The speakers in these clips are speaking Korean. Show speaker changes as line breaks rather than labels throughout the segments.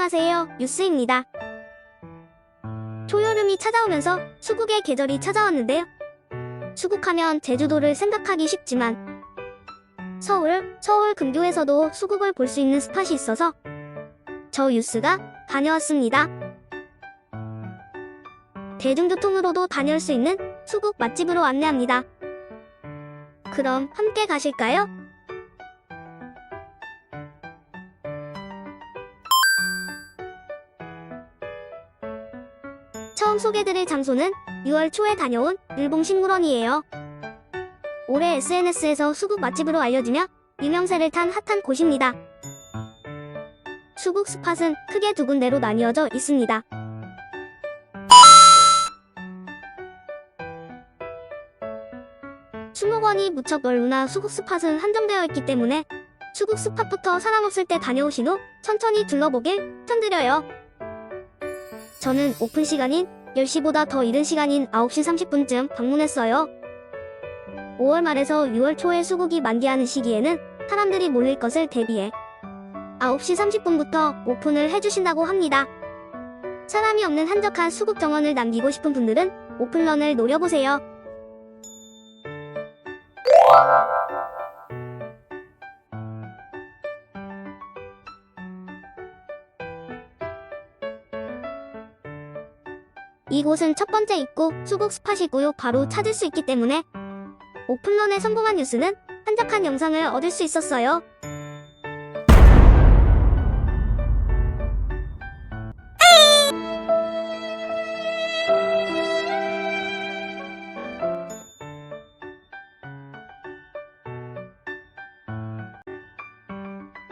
안녕하세요. 뉴스입니다. 초여름이 찾아오면서 수국의 계절이 찾아왔는데요. 수국하면 제주도를 생각하기 쉽지만 서울, 서울 근교에서도 수국을 볼 수 있는 스팟이 있어서 저 뉴스가 다녀왔습니다. 대중교통으로도 다녀올 수 있는 수국 맛집으로 안내합니다. 그럼 함께 가실까요? 처음 소개드릴 장소는 6월 초에 다녀온 일봉식물원이에요. 올해 SNS에서 수국 맛집으로 알려지며 유명세를 탄 핫한 곳입니다. 수국 스팟은 크게 두 군데로 나뉘어져 있습니다. 수목원이 무척 넓으나 수국 스팟은 한정되어 있기 때문에 수국 스팟부터 사람 없을 때 다녀오신 후 천천히 둘러보길 추천드려요. 저는 오픈 시간인 10시보다 더 이른 시간인 9시 30분쯤 방문했어요. 5월 말에서 6월 초에 수국이 만개하는 시기에는 사람들이 몰릴 것을 대비해 9시 30분부터 오픈을 해주신다고 합니다. 사람이 없는 한적한 수국 정원을 남기고 싶은 분들은 오픈런을 노려보세요. 이곳은 첫 번째 입구 수국 스팟이고요. 바로 찾을 수 있기 때문에 오픈런에 성공한 뉴스는 한적한 영상을 얻을 수 있었어요.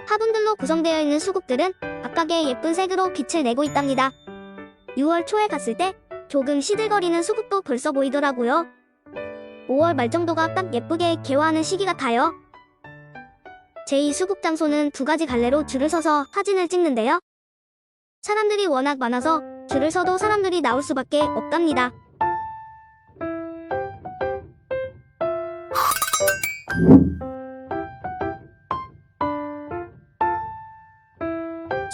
화분들로 구성되어 있는 수국들은 각각의 예쁜 색으로 빛을 내고 있답니다. 6월 초에 갔을 때 조금 시들거리는 수국도 벌써 보이더라고요. 5월 말 정도가 딱 예쁘게 개화하는 시기 같아요. 제2 수국 장소는 두 가지 갈래로 줄을 서서 사진을 찍는데요. 사람들이 워낙 많아서 줄을 서도 사람들이 나올 수밖에 없답니다.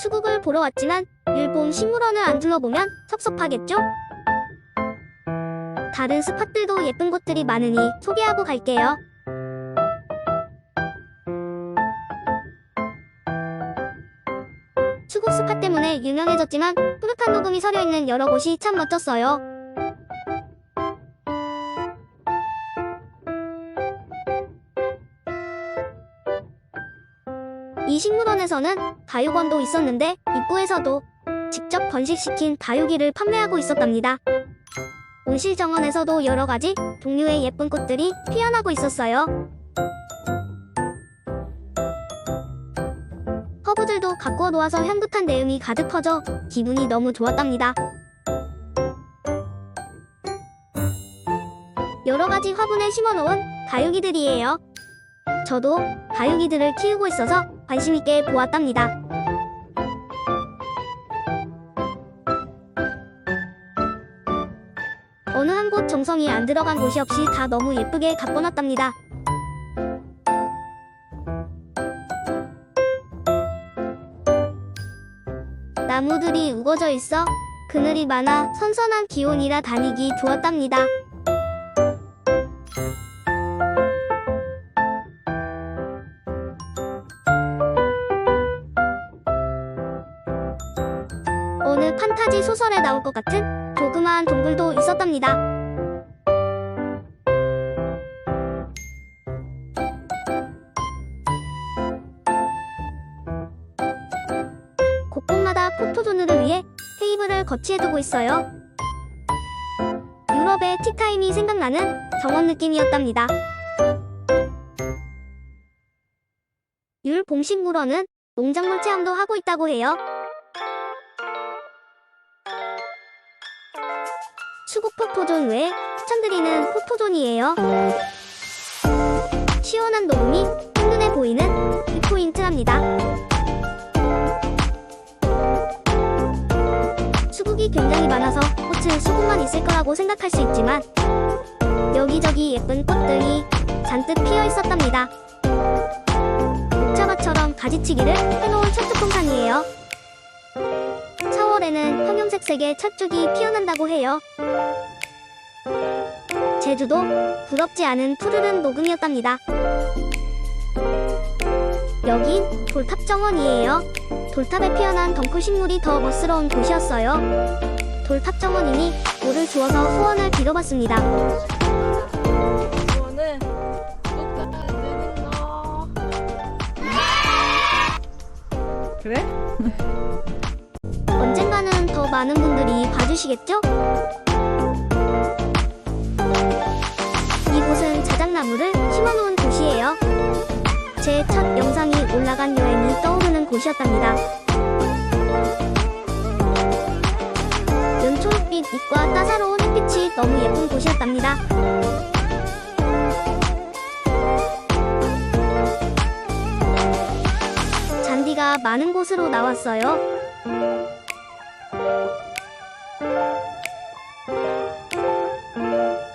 수국을 보러 왔지만 일본 식물원을 안 둘러보면 섭섭하겠죠? 다른 스팟들도 예쁜 곳들이 많으니 소개하고 갈게요. 수국 스팟 때문에 유명해졌지만 푸릇한 녹음이 서려 있는 여러 곳이 참 멋졌어요. 이 식물원에서는 다육원도 있었는데 입구에서도 직접 번식시킨 다육이를 판매하고 있었답니다. 온실 정원에서도 여러 가지 종류의 예쁜 꽃들이 피어나고 있었어요. 허브들도 가꾸어 놓아서 향긋한 내음이 가득 퍼져 기분이 너무 좋았답니다. 여러 가지 화분에 심어 놓은 다육이들이에요. 저도 다육이들을 키우고 있어서 관심 있게 보았답니다. 곳 정성이 안 들어간 곳이 없이 다 너무 예쁘게 가꿔놨답니다. 나무들이 우거져 있어 그늘이 많아 선선한 기온이라 다니기 좋았답니다. 어느 판타지 소설에 나올 것 같은 조그마한 동굴도 있었답니다. 거치해두고 있어요. 유럽의 티타임이 생각나는 정원 느낌이었답니다. 율 봉식물원은 농작물 체험도 하고 있다고 해요. 수국 포토존 외에 추천드리는 포토존이에요. 시원한 녹음이 한눈에 보이는 뷰포인트랍니다. 수국이 굉장히 많아서 꽃은 수국만 있을 거라고 생각할 수 있지만 여기저기 예쁜 꽃들이 잔뜩 피어 있었답니다. 목차밭처럼 가지치기를 해놓은 철쭉동산이에요. 10월에는 형형색색의 철쭉이 피어난다고 해요. 제주도 부럽지 않은 푸르른 녹음이었답니다. 여긴 돌탑 정원이에요. 돌탑에 피어난 덩쿨 식물이 더 멋스러운 곳이었어요. 돌탑 정원이니 물을 주어서 소원을 빌어봤습니다.
거. 그래?
언젠가는 더 많은 분들이 봐주시겠죠? 이곳은 자작나무를 심어놓은 곳이에요. 제 첫 영상이 올라간 여행이 떠오르는 곳이었답니다. 연초록빛 잎과 따사로운 햇빛이 너무 예쁜 곳이었답니다. 잔디가 많은 곳으로 나왔어요.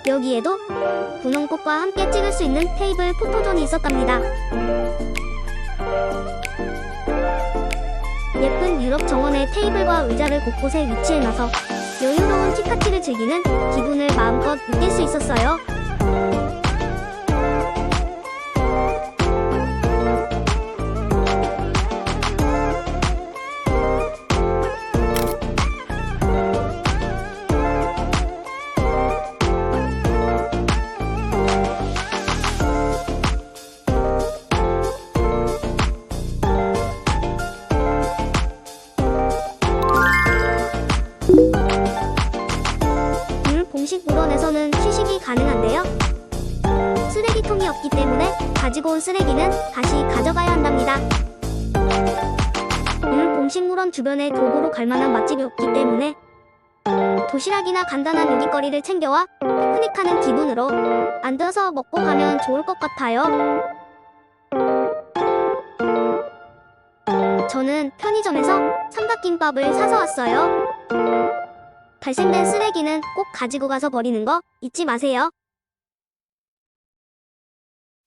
여기에도 분홍꽃과 함께 찍을 수 있는 테이블 포토존이 있었답니다. 예쁜 유럽 정원의 테이블과 의자를 곳곳에 위치해놔서 여유로운 티파티를 즐기는 기분을 마음껏 느낄 수 있었어요. 없기 때문에 가지고 온 쓰레기는 다시 가져가야 한답니다. 물 공식 물원 주변에 도보로 갈 만한 맛집이 없기 때문에 도시락이나 간단한 요깃거리를 챙겨와 피크닉하는 기분으로 앉아서 먹고 가면 좋을 것 같아요. 저는 편의점에서 삼각김밥을 사서 왔어요. 발생된 쓰레기는 꼭 가지고 가서 버리는 거 잊지 마세요.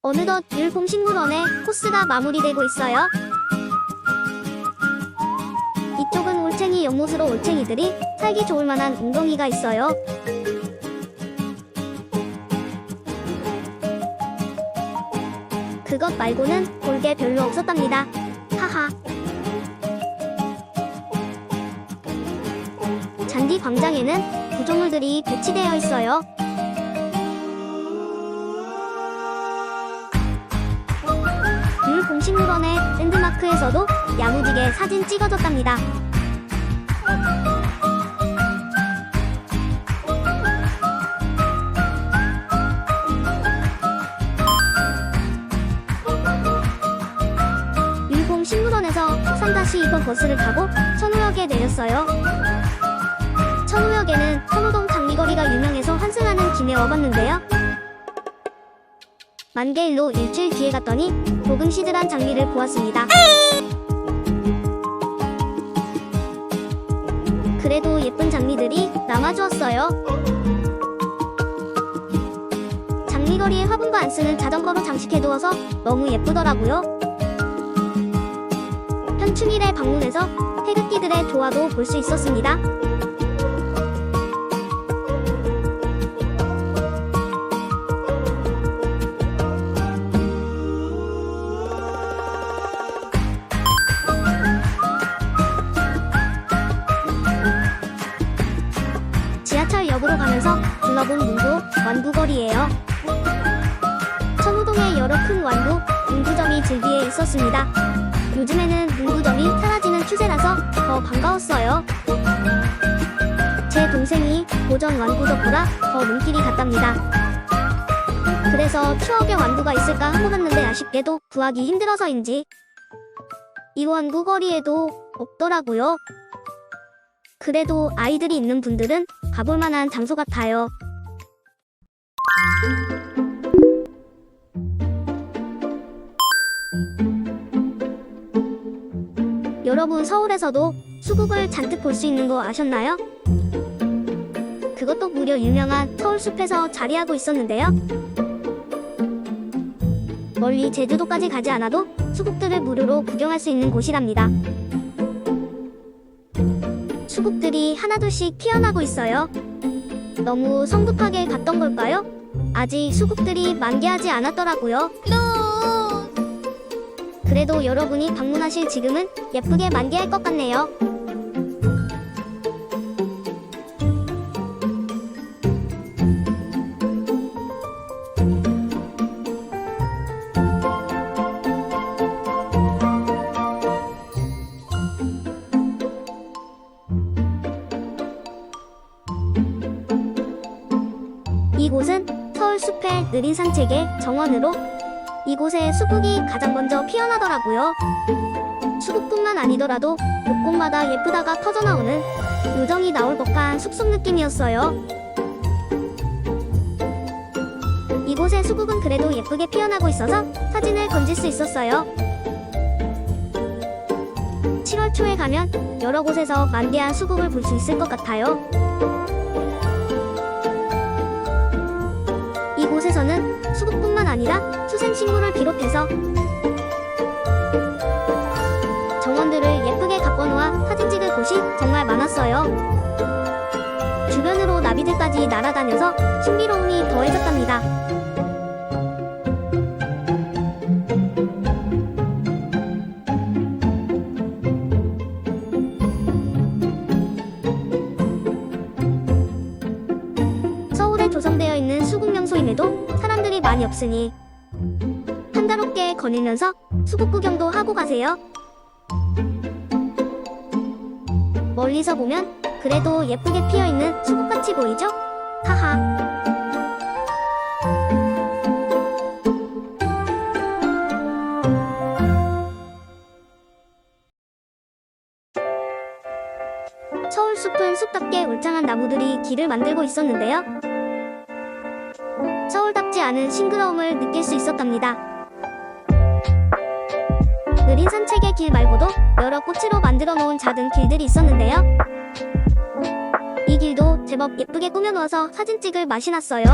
어느덧 율봄식물원의 코스가 마무리되고 있어요. 이쪽은 올챙이 연못으로 올챙이들이 살기 좋을 만한 웅덩이가 있어요. 그것 말고는 볼 게 별로 없었답니다. 하하. 잔디 광장에는 구조물들이 배치되어 있어요. 물 공식물원의 랜드마크에서도 야무지게 사진 찍어줬답니다. 율공 식물원에서 3-2번 버스를 타고 천호역에 내렸어요. 천호역에는 천호동 장미거리가 유명해서 환승하는 김에 와봤는데요. 만개일로 일주일 뒤에 갔더니 고금시들한 장미를 보았습니다. 그래도 예쁜 장미들이 남아주었어요. 장미거리에 화분도 안 쓰는 자전거로 장식해두어서 너무 예쁘더라고요. 현충일에 방문해서 태극기들의 조화도 볼 수 있었습니다. 가면서 둘러본 문구 완구거리예요. 천호동의 여러 큰 완구, 문구점이 즐비에 있었습니다. 요즘에는 문구점이 사라지는 추세라서 더 반가웠어요. 제 동생이 고전 완구 덕후라 더 눈길이 갔답니다. 그래서 추억의 완구가 있을까 한번봤는데 아쉽게도 구하기 힘들어서인지 이 완구 거리에도 없더라고요. 그래도 아이들이 있는 분들은 가볼 만한 장소 같아요. 여러분 서울에서도 수국을 잔뜩 볼 수 있는 거 아셨나요? 그것도 무려 유명한 서울숲에서 자리하고 있었는데요. 멀리 제주도까지 가지 않아도 수국들을 무료로 구경할 수 있는 곳이랍니다. 수국들이 하나둘씩 피어나고 있어요. 너무 성급하게 갔던 걸까요? 아직 수국들이 만개하지 않았더라고요. 그래도 여러분이 방문하실 지금은 예쁘게 만개할 것 같네요. 느린 산책의 정원으로 이곳에 수국이 가장 먼저 피어나더라고요. 수국뿐만 아니더라도 곳곳마다 예쁘다가 터져나오는 요정이 나올 법한 숲속 느낌이었어요. 이곳의 수국은 그래도 예쁘게 피어나고 있어서 사진을 건질 수 있었어요. 7월 초에 가면 여러 곳에서 만개한 수국을 볼 수 있을 것 같아요. 아니라 수생식물을 비롯해서 정원들을 예쁘게 가꿔놓아 사진 찍을 곳이 정말 많았어요. 주변으로 나비들까지 날아다녀서 신비로움이 더해졌답니다. 많이 없으니 한가롭게 거닐면서 수국 구경도 하고 가세요. 멀리서 보면 그래도 예쁘게 피어 있는 수국같이 보이죠? 하하. 서울 숲은 숲답게 울창한 나무들이 길을 만들고 있었는데요. 않은 싱그러움을 느낄 수 있었답니다. 느린 산책의 길 말고도 여러 꽃으로 만들어 놓은 작은 길들이 있었는데요. 이 길도 제법 예쁘게 꾸며놓아서 사진 찍을 맛이 났어요.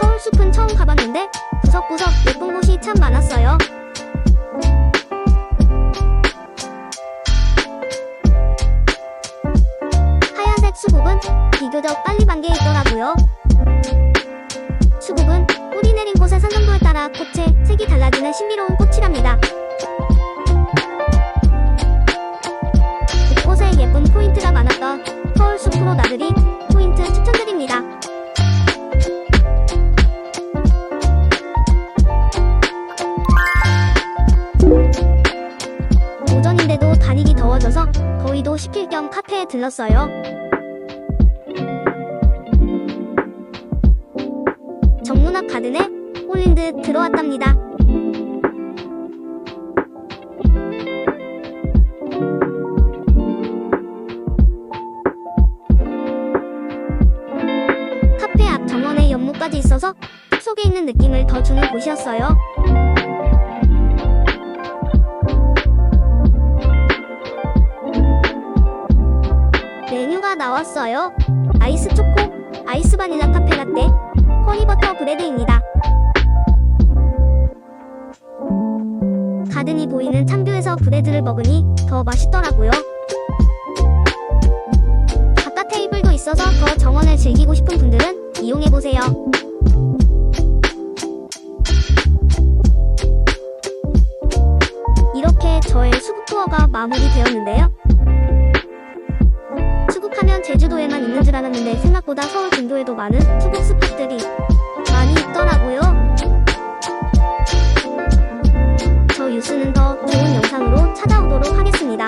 서울 숲은 처음 가봤는데 구석구석 예쁜 곳이 참 많았어요. 하얀색 수국은 비교적 빨리 만개해 있더라고요. 따라 꽃의 색이 달라지는 신비로운 꽃이랍니다. 곳곳에 예쁜 포인트가 많았던 서울 숲으로 나들이 포인트 추천드립니다. 오전인데도 다니기 더워져서 더위도 식힐 겸 카페에 들렀어요. 정문 앞 가든에 홀린 듯 들어왔답니다. 카페 앞 정원에 연못까지 있어서 숲속에 있는 느낌을 더 주는 곳이었어요. 메뉴가 나왔어요. 아이스 초코, 아이스 바닐라 카페 라떼, 허니버터 브레드입니다. 가든이 보이는 창뷰에서 브레드를 먹으니 더 맛있더라고요. 바깥 테이블도 있어서 더 정원을 즐기고 싶은 분들은 이용해보세요. 이렇게 저의 수국 투어가 마무리되었는데요. 수국하면 제주도에만 있는 줄 알았는데 생각보다 서울 근교에도 많은 수국 스팟들이 많이 있더라고요. 저 유스는 더 좋은 영상으로 찾아오도록 하겠습니다.